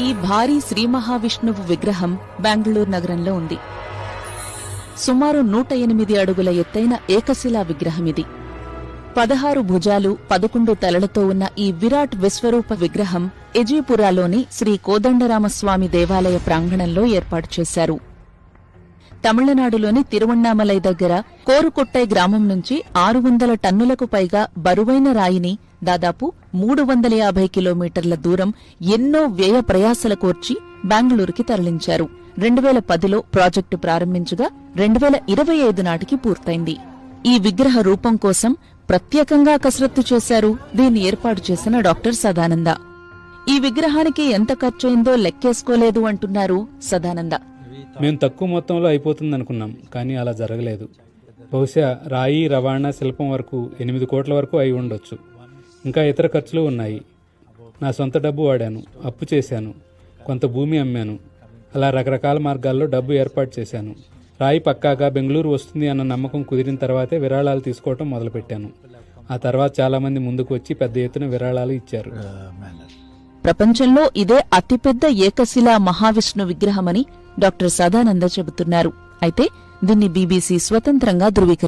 ఈ భారీ శ్రీ మహావిష్ణువు విగ్రహం బెంగళూరు నగరంలో ఉంది. సుమారు నూట ఎనిమిది అడుగుల ఎత్తైన ఏకశిలా విగ్రహమిది పదహారు భుజాలు పదకొండు తలలతో ఉన్న ఈ విరాట్ విశ్వరూప విగ్రహం ఎజీపురాలోని శ్రీ కోదండరామస్వామి దేవాలయ ప్రాంగణంలో ఏర్పాటు చేశారు. తమిళనాడులోని తిరువణ్ణామలై దగ్గర కోరుకొట్టై గ్రామం నుంచి ఆరు వందల టన్నులకు పైగా బరువైన రాయిని దాదాపు మూడు వందల యాభై కిలోమీటర్ల దూరం ఎన్నో వ్యయ ప్రయాసల కోర్చి బెంగళూరుకి తరలించారు. రెండు వేల పదిలో ప్రాజెక్టు ప్రారంభించగా రెండు వేల ఇరవై ఐదు నాటికి పూర్తయింది. ఈ విగ్రహ రూపం కోసం ప్రత్యేకంగా కసరత్తు చేశారు దీన్ని ఏర్పాటు చేసిన డాక్టర్ సదానంద. ఈ విగ్రహానికి ఎంత ఖర్చయిందో లెక్కేసుకోలేదు అంటున్నారు సదానంద. మేము తక్కువ మొత్తంలో అయిపోతుంది అనుకున్నాం కానీ అలా జరగలేదు. బహుశా రాయి రవాణా శిల్పం వరకు ఎనిమిది కోట్ల వరకు అయి ఉండొచ్చు. ఇంకా ఇతర ఖర్చులు ఉన్నాయి. నా సొంత డబ్బు వాడాను అప్పు చేశాను కొంత భూమి అమ్మాను. అలా రకరకాల మార్గాల్లో డబ్బు ఏర్పాటు చేశాను. రాయి పక్కాగా బెంగళూరు వస్తుంది అన్న నమ్మకం కుదిరిన తర్వాతే విరాళాలు తీసుకోవటం మొదలుపెట్టాను. ఆ తర్వాత చాలామంది ముందుకు వచ్చి పెద్ద ఎత్తున విరాళాలు ఇచ్చారు. ప్రపంచంలో ఇదే అతిపెద్ద ఏకశిలా మహావిష్ణు విగ్రహమని డాక్టర్ సదానంద చెబుతున్నారు. అయితే దీన్ని బీబీసీ స్వతంత్రంగా ధృవీకరించారు.